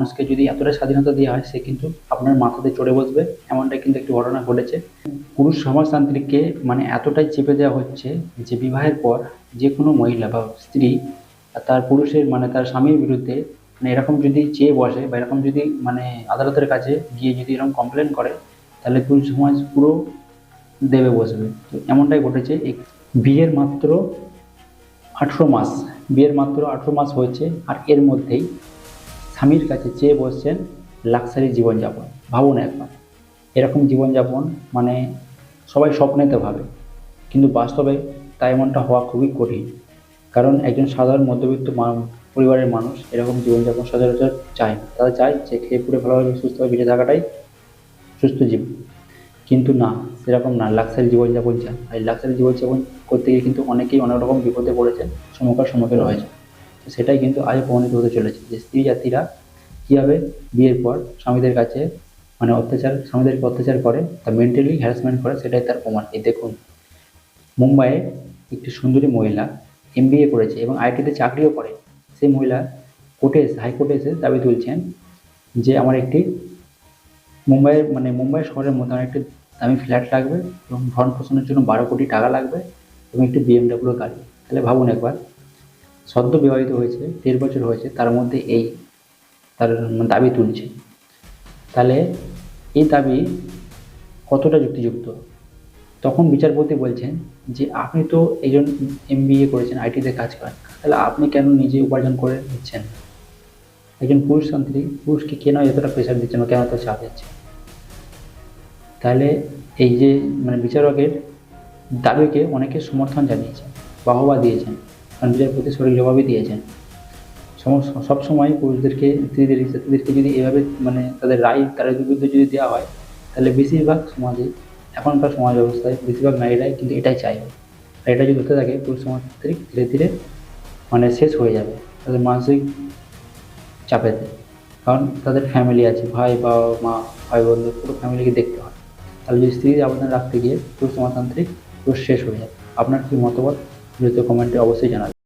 মানুষকে যদি এতটা স্বাধীনতা দেওয়া হয়, সে কিন্তু আপনার মাথাতে চড়ে বসবে। এমনটাই কিন্তু একটি ঘটনা ঘটেছে। পুরুষ সমাজতান্ত্রিককে মানে এতটাই চেপে দেওয়া হচ্ছে যে বিবাহের পর যে কোনো মহিলা বা স্ত্রী তার পুরুষের মানে তার স্বামীর বিরুদ্ধে মানে এরকম যদি চেয়ে বসে বা এরকম যদি মানে আদালতের কাছে গিয়ে যদি এরকম কমপ্লেন করে, তাহলে পুরুষ সমাজ পুরো দেবে বসবে। তো এমনটাই ঘটেছে। বিয়ের মাত্র আঠেরো মাস, বিয়ের মাত্র আঠেরো মাস হয়েছে আর এর মধ্যেই স্বামীর কাছে চেয়ে বসছেন লাক্সারি জীবনযাপন। ভাবুন একবার। এরকম জীবনযাপন মানে সবাই স্বপ্নেতে ভাবে, কিন্তু বাস্তবে তা এমনটা হওয়া খুবই কঠিন। কারণ একজন সাধারণ মধ্যবিত্ত পরিবারের মানুষ এরকম জীবনযাপন সচরাচর চায় না। তারা চায় যে খেয়ে পুরে ভালোভাবে সুস্থভাবে বেঁচে থাকাটাই সুস্থ জীবন। কিন্তু না, সেরকম না। লাক্সারি জীবনযাপন চায়। আর লাক্সারি জীবনযাপন করতে গিয়ে কিন্তু অনেকেই অনেক রকম বিপদে পড়েছেন সম্মুখের সম্মুখীন হয়েছে সেটাই কিন্তু আজ প্রমাণিত হতে চলেছে যে স্ত্রী জাতিরা কীভাবে বিয়ের পর স্বামীদের কাছে মানে অত্যাচার স্বামীদেরকে অত্যাচার করে, তা মেন্টালি হ্যারাসমেন্ট করে, সেটাই তার প্রমাণ। এই দেখুন, মুম্বাইয়ে একটি সুন্দরী মহিলা এমবিএ করেছে এবং আইটিতে চাকরিও করে। সেই মহিলা কোর্টে এসে হাইকোর্টে এসে দাবি তুলছেন যে আমার একটি মুম্বাইয়ের মানে মুম্বাই শহরের মধ্যে আমার একটি দামি ফ্ল্যাট লাগবে এবং ভরণ পোষণের জন্য বারো কোটি টাকা লাগবে এবং একটি বিএমডাব্লিউ গাড়ি। তাহলে ভাবুন একবার সদ্য বিবাহিত হয়েছে, দেড় বছর হয়েছে, তার মধ্যে এই তার দাবি তুলছে। তাহলে এই দাবি কতটা যুক্তিযুক্ত? তখন বিচারপতি বলছেন যে, আপনি তো একজন এম বি এ করেছেন আইটিতে কাজ করেন। তাহলে আপনি কেন নিজে উপার্জন করে নিচ্ছেন? একজন পুরুষতান্ত্রিক পুরুষকে কেন এতটা প্রেশার দিচ্ছেন কেন এত চাপ দিচ্ছেন? তাহলে এই যে মানে বিচারকের দাবিকে অনেকে সমর্থন জানিয়েছেন, বাহবা দিয়েছেন। কারণ বিচারপতি শরীর জবাবই দিয়েছেন। সব সময় পুরুষদেরকে, স্ত্রীদের স্ত্রীদেরকে যদি এভাবে মানে তাদের রায়, তাদের বিরুদ্ধে যদি দেওয়া হয়, তাহলে বেশিরভাগ সমাজে, এখনকার সমাজ ব্যবস্থায় বেশিরভাগ নারীরাই কিন্তু এটাই চাইবে। আর এটা যদি হতে থাকে, পুরুষ সমাজতান্ত্রিক ধীরে ধীরে মানে শেষ হয়ে যাবে তাদের মানসিক চাপেতে কারণ তাদের ফ্যামিলি আছে, ভাই, বাবা, মা, ভাই বন্ধু পুরো ফ্যামিলিকে দেখতে হয়। তাহলে যদি স্ত্রীর আবেদন রাখতে গিয়ে পুরুষ সমাজতান্ত্রিক পুরো শেষ হয়ে যাবে আপনার কি মতামত? বিরুদ্ধে কমেন্টে অবশ্যই জানাবেন।